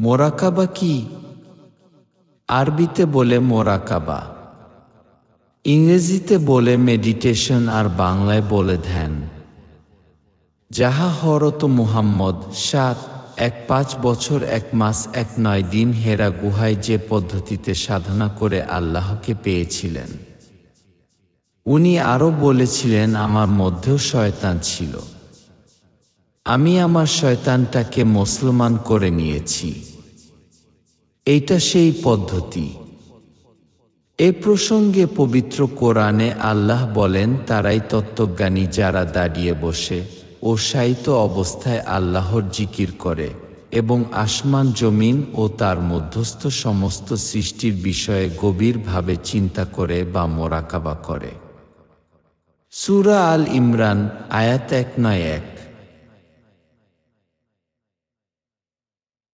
মোরাকাবা কি? আরবিতে বলে মোরাকাবা। ইংরেজিতে বলে মেডিটেশন আর বাংলায় বলে ধ্যান। যাহা হরত মুহাম্মদ সাত, এক পাঁচ বছর, এক মাস, এক নয় দিন হেরা গুহায় যে পদ্ধতিতে সাধনা করে আল্লাহকে পেয়েছিলেন। উনি আরও বলেছিলেন, আমার মধ্যেও শয়তান ছিল। আমি আমার শয়তানটাকে মুসলমান করে নিয়েছি। এইটা সেই পদ্ধতি। এ প্রসঙ্গে পবিত্র কোরআনে আল্লাহ বলেন, তারাই তত্ত্বজ্ঞানী যারা দাঁড়িয়ে বসে ও সাহিত্য অবস্থায় আল্লাহর জিকির করে এবং আসমান, জমিন ও তার মধ্যস্থ সমস্ত সৃষ্টির বিষয়ে গভীরভাবে চিন্তা করে বা মোরাকাবা করে। সুরা আল ইমরান, আয়াত এক নয় এক।